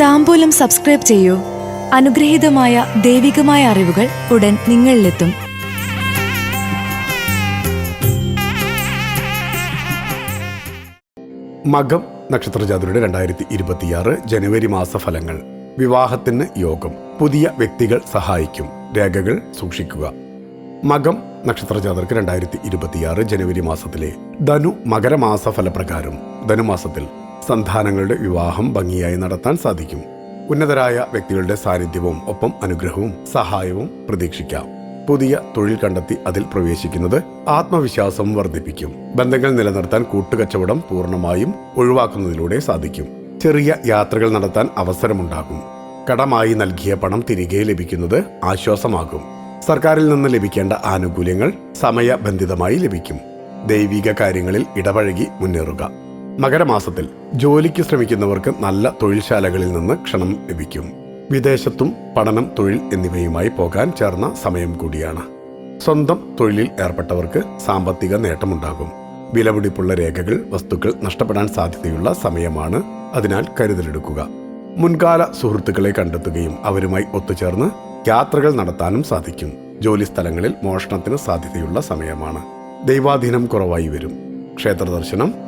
താമ്പൂലം subscribe ചെയ്യൂ. അനുഗ്രഹീതമായ ദൈവികമായ അറിവുകൾ ഉടൻ നിങ്ങളിലെത്തും. മകം നക്ഷത്രജാതരുടെ രണ്ടായിരത്തി ഇരുപത്തിയാറ് ജനുവരി മാസ ഫലങ്ങൾ വിവാഹത്തിന് യോഗം. പുതിയ വ്യക്തികൾ സഹായിക്കും. രേഖകൾ സൂക്ഷിക്കുക. മകം നക്ഷത്രജാതർക്ക് രണ്ടായിരത്തി ഇരുപത്തിയാറ് ജനുവരി മാസത്തിലെ ധനു മകരമാസ ഫലപ്രകാരം ധനുമാസത്തിൽ സന്താനങ്ങളുടെ വിവാഹം ഭംഗിയായി നടത്താൻ സാധിക്കും. ഉന്നതരായ വ്യക്തികളുടെ സാന്നിധ്യവും ഒപ്പം അനുഗ്രഹവും സഹായവും പ്രതീക്ഷിക്കാം. പുതിയ തൊഴിൽ കണ്ടെത്തി അതിൽ പ്രവേശിക്കുന്നത് ആത്മവിശ്വാസം വർദ്ധിപ്പിക്കും. ബന്ധങ്ങൾ നിലനിർത്താൻ കൂട്ടുകച്ചവടം പൂർണമായും ഒഴിവാക്കുന്നതിലൂടെ സാധിക്കും. ചെറിയ യാത്രകൾ നടത്താൻ അവസരമുണ്ടാകും. കടമായി നൽകിയ പണം തിരികെ ലഭിക്കുന്നത് ആശ്വാസമാകും. സർക്കാരിൽ നിന്ന് ലഭിക്കേണ്ട ആനുകൂല്യങ്ങൾ സമയബന്ധിതമായി ലഭിക്കും. ദൈവിക കാര്യങ്ങളിൽ ഇടപഴകി മുന്നേറുക. മകരമാസത്തിൽ ജോലിക്ക് ശ്രമിക്കുന്നവർക്ക് നല്ല തൊഴിൽശാലകളിൽ നിന്ന് ക്ഷണം ലഭിക്കും. വിദേശത്തും പഠനം തൊഴിൽ എന്നിവയുമായി പോകാൻ ചേർന്ന സമയം കൂടിയാണ്. സ്വന്തം തൊഴിലിൽ ഏർപ്പെട്ടവർക്ക് സാമ്പത്തിക നേട്ടമുണ്ടാകും. വിലപിടിപ്പുള്ള രേഖകൾ വസ്തുക്കൾ നഷ്ടപ്പെടാൻ സാധ്യതയുള്ള സമയമാണ് അതിനാൽ കരുതലെടുക്കുക. മുൻകാല സുഹൃത്തുക്കളെ കണ്ടെത്തുകയും അവരുമായി ഒത്തുചേർന്ന് യാത്രകൾ നടത്താനും സാധിക്കും. ജോലി സ്ഥലങ്ങളിൽ മോഷണത്തിന് സാധ്യതയുള്ള സമയമാണ്. ദൈവാധീനം കുറവായി വരും. ക്ഷേത്ര ദർശനം